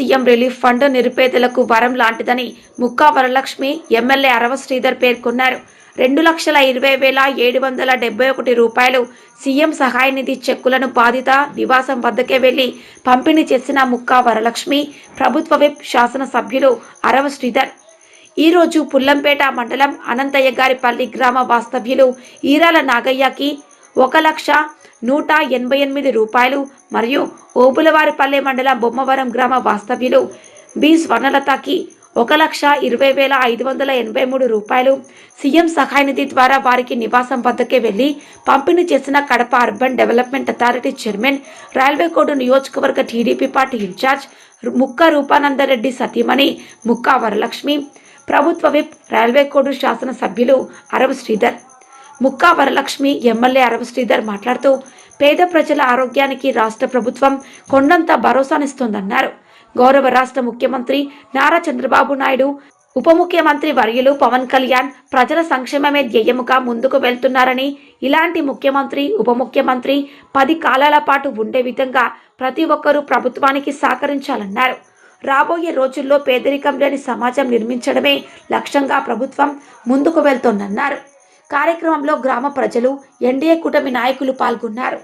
CM relief fund నిరుపేదలకు వరం లాంటిదని ముక్కా వరలక్ష్మి ఎమ్మెల్యే అరవ శ్రీధర్ పేర్కొన్నారు. రెండు లక్షల ఇరవై వేల ఏడు వందల డెబ్బై ఒకటి రూపాయలు సీఎం సహాయ నిధి చెక్కులను బాధిత నివాసం వద్దకే వెళ్ళి పంపిణీ చేసిన ముక్కా వరలక్ష్మి ప్రభుత్వ విప్ శాసనసభ్యులు అరవ శ్రీధర్. ఈరోజు పుల్లంపేట మండలం అనంతయ్య గారిపల్లి గ్రామ వాస్తవ్యులు ఈరాల నాగయ్యకి ఒక లక్ష నూట ఎనభై ఎనిమిది రూపాయలు. మరియు ఓబులవారిపల్లె మండలం బొమ్మవరం గ్రామ వాస్తవ్యులు బి. స్వర్ణలతకి ఒక లక్ష ఇరవై వేల ఐదు వందల ఎనభై మూడు రూపాయలు. సీఎం సహాయ నిధి ద్వారా వారికి నివాసం వద్దకే వెళ్ళి పంపిణీ చేసిన Kadapa urban development authority chairman Railway Kodur నియోజకవర్గ TDP party in-charge Mukka Rupananda Reddy సతీమణి ముక్క వరలక్ష్మి ప్రభుత్వ విప్ రైల్వే కోడ్ శాసనసభ్యులు అరవ శ్రీధర్. ముక్కా వరలక్ష్మి ఎమ్మెల్యే అరవ శ్రీధర్ మాట్లాడుతూ పేద ప్రజల ఆరోగ్యానికి రాష్ట్ర ప్రభుత్వం కొండంత భరోసానిస్తోందన్నారు. గౌరవ రాష్ట్ర ముఖ్యమంత్రి నారా చంద్రబాబు నాయుడు ఉప ముఖ్యమంత్రి వర్యులు పవన్ కళ్యాణ్ ప్రజల సంక్షేమమే ధ్యేయముగా ముందుకు వెళ్తున్నారని ఇలాంటి ముఖ్యమంత్రి ఉప ముఖ్యమంత్రి పది కాలాల పాటు ఉండే విధంగా ప్రతి ఒక్కరూ ప్రభుత్వానికి సహకరించాలన్నారు. రాబోయే రోజుల్లో పేదరికం లేని సమాజం నిర్మించడమే లక్ష్యంగా ప్రభుత్వం ముందుకు వెళ్తోందన్నారు. కార్యక్రమంలో గ్రామ ప్రజలు ఎన్డీఏ కూటమి నాయకులు పాల్గొన్నారు.